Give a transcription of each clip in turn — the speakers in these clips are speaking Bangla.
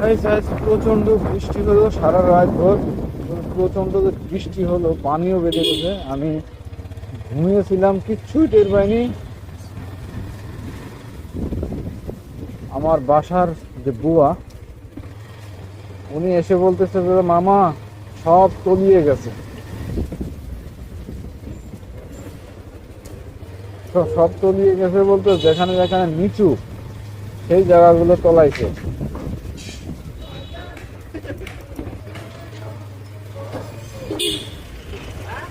গাইস আজ প্রচণ্ড বৃষ্টি হলো, সারা রাত ভোর। প্রচণ্ড যে বৃষ্টি হলো, পানিও বেঁধে গেছে। আমি ঘুমিয়েছিলাম, কিচ্ছুই টের পাইনি। আমার বাসার যে বুয়া, উনি এসে বলতেছে যে, মামা, সব তলিয়ে গেছে। সব তলিয়ে গেছে বলতে যেখানে যেখানে নিচু, সেই জায়গাগুলো তলাইছে।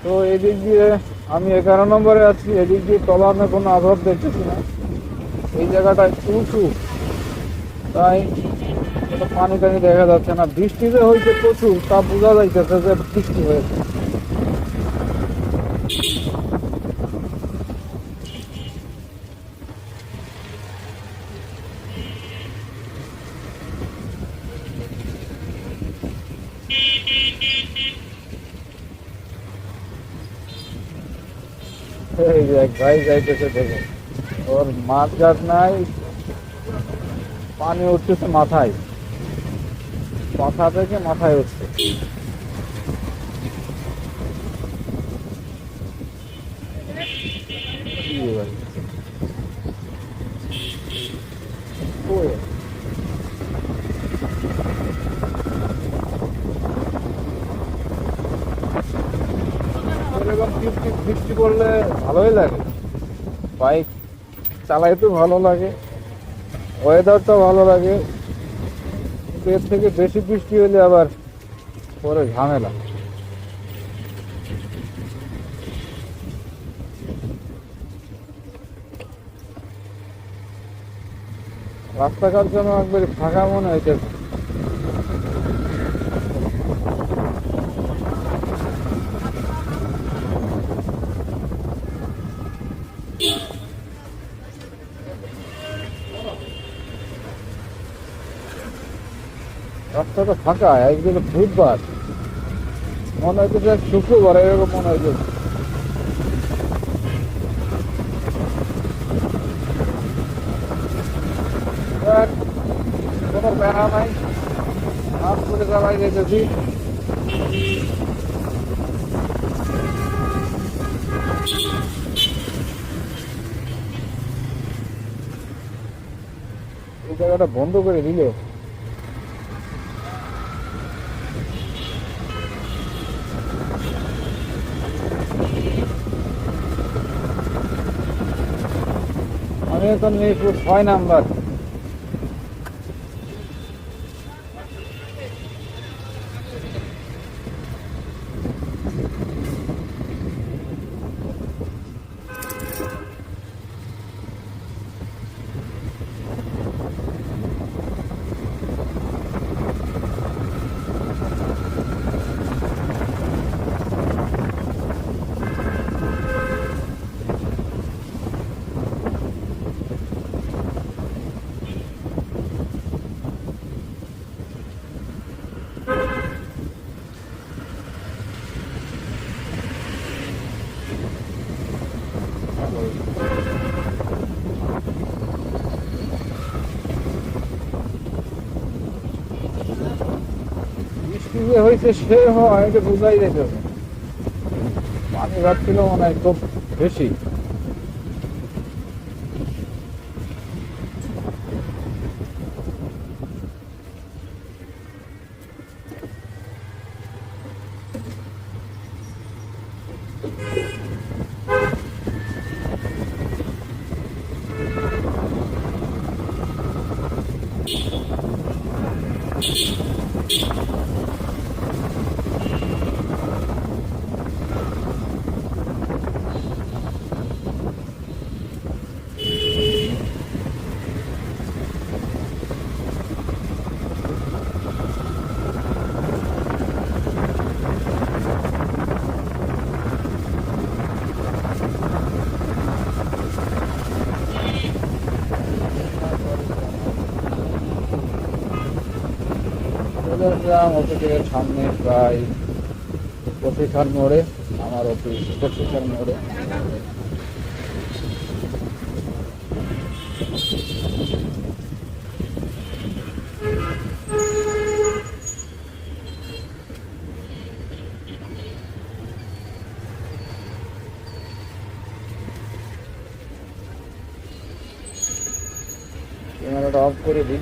তো এদিক দিয়ে আমি এগারো নম্বরে আছি, এদিক দিয়ে তলা আমি কোনো আভাব দেখতেছি না। এই জায়গাটা উঁচু, তাই পানি টানি দেখা যাচ্ছে না। বৃষ্টিতে হয়েছে প্রচুর, তা বোঝা যাইতেছে যে বৃষ্টি হয়েছে। এই এক ভাই যাইতেছে দেখে। ওর মাছ গাছ নাই, পানি উঠতেছে মাথায়। মাথা থেকে মাথায় উঠছে কি ভাই? ওই। এরকম বৃষ্টি করলে ভালোই লাগে। বাইক চালাইতে ভালো লাগে ওয়েদারটা ভালো লাগে। কিন্তু এর থেকে বেশি বৃষ্টি হলে আবার পরে ঝামেলা। রাস্তাঘাট যেন একবারে ফাঁকা মনে হইতেছে। রাস্তাটা ফাঁকা একদিকে বুধবার। মনে হইতেছে শুক্রবার এরকম মনে দেখ, কোনো প্যারা নাই। হাত করে চালাই যেতেছি জায়গাটা বন্ধ করে দিলে। আমি এখন মিরপুর ছয় নাম্বার। বৃষ্টি যে হয়েছে সে হয় এটা বোঝাই যেতে হবে পানি ঘাটছিল মনে হয় খুব বেশি বাজার গ্রাম অফিসের সামনে প্রায় প্রশিক্ষণ মোড়ে, আমার অফিস প্রশিক্ষণ মোড়ে। ক্যামেরাটা অফ করে দিই